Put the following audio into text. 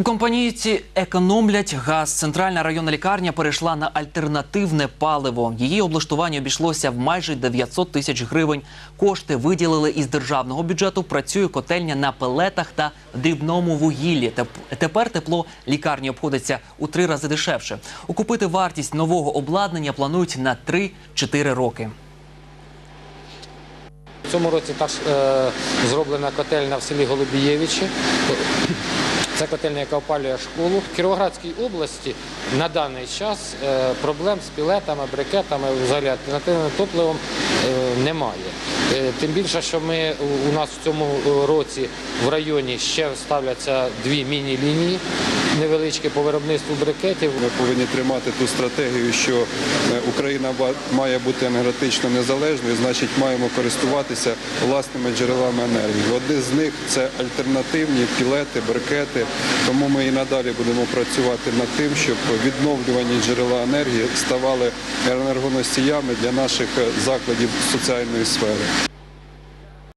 У компанійці економлять газ. Центральна районна лікарня перейшла на альтернативне паливо. Її облаштування обійшлося в майже 900 тисяч гривень. Кошти виділили із державного бюджету. Працює котельня на пелетах та дрібному вугіллі. Теп- Тепер тепло лікарні обходиться у три рази дешевше. Окупити вартість нового обладнання планують на 3-4 роки. В цьому році також е, зроблена котельна в селі Голубієвичі. Це котельня, яка опалює школу. В Кіровоградській області на даний час е, проблем з пілетами, брикетами, взагалі альтернативним топливом немає. Е, Тим більше, що ми у- нас в цьому е, році в районі ще ставляться дві міні-лінії невеличкі по виробництву брикетів. Ми повинні тримати ту стратегію, що е, Україна має бути енергетично незалежною, значить маємо користуватися власними джерелами енергії. Одне з них це альтернативні пілети, брикети. Тому ми і надалі будемо працювати над тим, щоб відновлювані джерела енергії ставали енергоносіями для наших е, закладів соціальної сфери.